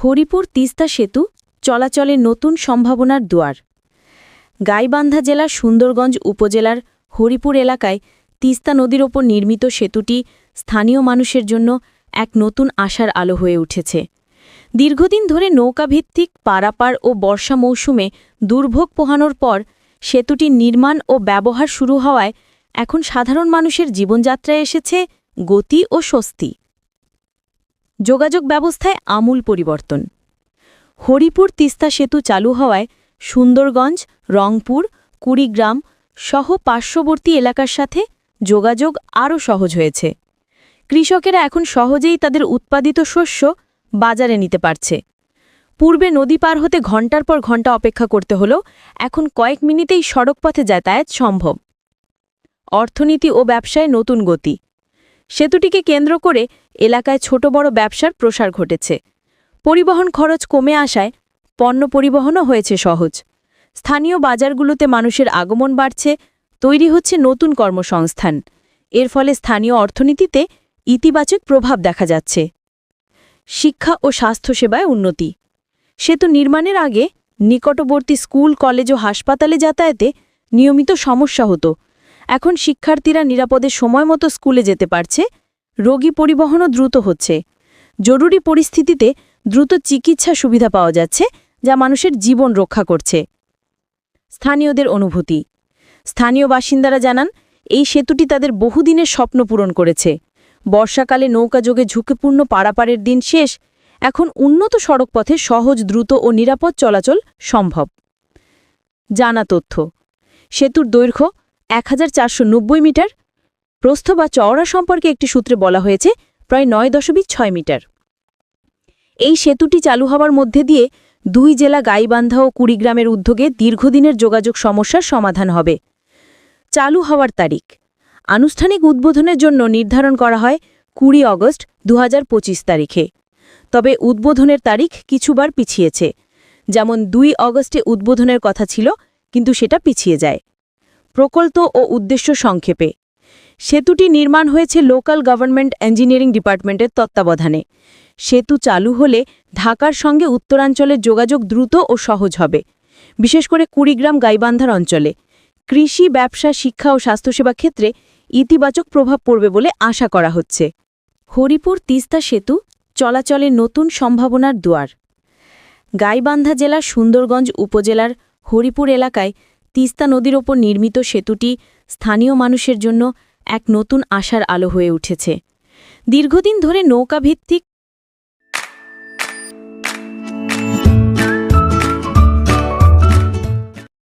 হরিপুর তিস্তা সেতু চলাচলে নতুন সম্ভাবনার দুয়ার। গাইবান্ধা জেলার সুন্দরগঞ্জ উপজেলার হরিপুর এলাকায় তিস্তা নদীর ওপর নির্মিত সেতুটি স্থানীয় মানুষের জন্য এক নতুন আশার আলো হয়ে উঠেছে। দীর্ঘদিন ধরে নৌকাভিত্তিক পারাপার ও বর্ষা মৌসুমে দুর্ভোগ পোহানোর পর সেতুটির নির্মাণ ও ব্যবহার শুরু হওয়ায় এখন সাধারণ মানুষের জীবনযাত্রায় এসেছে গতি ও স্বস্তি। যোগাযোগ ব্যবস্থায় আমূল পরিবর্তন। হরিপুর তিস্তা সেতু চালু হওয়ায় সুন্দরগঞ্জ, রংপুর, কুড়িগ্রাম সহ পার্শ্ববর্তী এলাকার সাথে যোগাযোগ আরও সহজ হয়েছে। কৃষকেরা এখন সহজেই তাদের উৎপাদিত শস্য বাজারে নিতে পারছে। পূর্বে নদী পার হতে ঘণ্টার পর ঘণ্টা অপেক্ষা করতে হলেও এখন কয়েক মিনিটেই সড়কপথে যাতায়াত সম্ভব। অর্থনীতি ও ব্যবসায় নতুন গতি। সেতুটিকে কেন্দ্র করে এলাকায় ছোট বড় ব্যবসার প্রসার ঘটেছে। পরিবহন খরচ কমে আসায় পণ্য পরিবহনও হয়েছে সহজ। স্থানীয় বাজারগুলোতে মানুষের আগমন বাড়ছে, তৈরি হচ্ছে নতুন কর্মসংস্থান। এর ফলে স্থানীয় অর্থনীতিতে ইতিবাচক প্রভাব দেখা যাচ্ছে। শিক্ষা ও স্বাস্থ্যসেবায় উন্নতি। সেতু নির্মাণের আগে নিকটবর্তী স্কুল, কলেজ ও হাসপাতালে যাতায়াতে নিয়মিত সমস্যা হতো। এখন শিক্ষার্থীরা নিরাপদে সময়মতো স্কুলে যেতে পারছে। রোগী পরিবহনও দ্রুত হচ্ছে। জরুরি পরিস্থিতিতে দ্রুত চিকিৎসা সুবিধা পাওয়া যাচ্ছে, যা মানুষের জীবন রক্ষা করছে। স্থানীয়দের অনুভূতি। স্থানীয় বাসিন্দারা জানান, এই সেতুটি তাদের বহুদিনের স্বপ্ন পূরণ করেছে। বর্ষাকালে নৌকাযোগে ঝুঁকিপূর্ণ পারাপারের দিন শেষ। এখন উন্নত সড়কপথে সহজ, দ্রুত ও নিরাপদ চলাচল সম্ভব। জানা তথ্য। সেতুর দৈর্ঘ্য এক হাজার চারশো নব্বই মিটার। প্রস্থ বা চওড়া সম্পর্কে একটি সূত্রে বলা হয়েছে, প্রায় নয় দশমিক ছয় মিটার। এই সেতুটি চালু হওয়ার মধ্যে দিয়ে দুই জেলা গাইবান্ধা ও কুড়িগ্রামের উদ্যোগে দীর্ঘদিনের যোগাযোগ সমস্যার সমাধান হবে। চালু হওয়ার তারিখ। আনুষ্ঠানিক উদ্বোধনের জন্য নির্ধারণ করা হয় কুড়ি অগস্ট দু হাজার পঁচিশ তারিখে। তবে উদ্বোধনের তারিখ কিছুবার পিছিয়েছে। যেমন দুই অগস্টে উদ্বোধনের কথা ছিল, কিন্তু সেটা পিছিয়ে যায়। প্রকল্প ও উদ্দেশ্য সংক্ষেপে। সেতুটি নির্মাণ হয়েছে লোকাল গভর্নমেন্ট ইঞ্জিনিয়ারিং ডিপার্টমেন্টের তত্ত্বাবধানে। সেতু চালু হলে ঢাকার সঙ্গে উত্তরাঞ্চলের যোগাযোগ দ্রুত ও সহজ হবে। বিশেষ করে কুড়িগ্রাম গাইবান্ধার অঞ্চলে। কৃষি, ব্যবসা, শিক্ষা ও স্বাস্থ্যসেবা ক্ষেত্রে ইতিবাচক প্রভাব পড়বে বলে আশা করা হচ্ছে। হরিপুর তিস্তা সেতু চলাচলে নতুন সম্ভাবনার দুয়ার। গাইবান্ধা জেলার সুন্দরগঞ্জ উপজেলার হরিপুর এলাকায় তিস্তা নদীর ওপর নির্মিত সেতুটি স্থানীয় মানুষের জন্য এক নতুন আশার আলো হয়ে উঠেছে। দীর্ঘদিন ধরে নৌকাভিত্তিক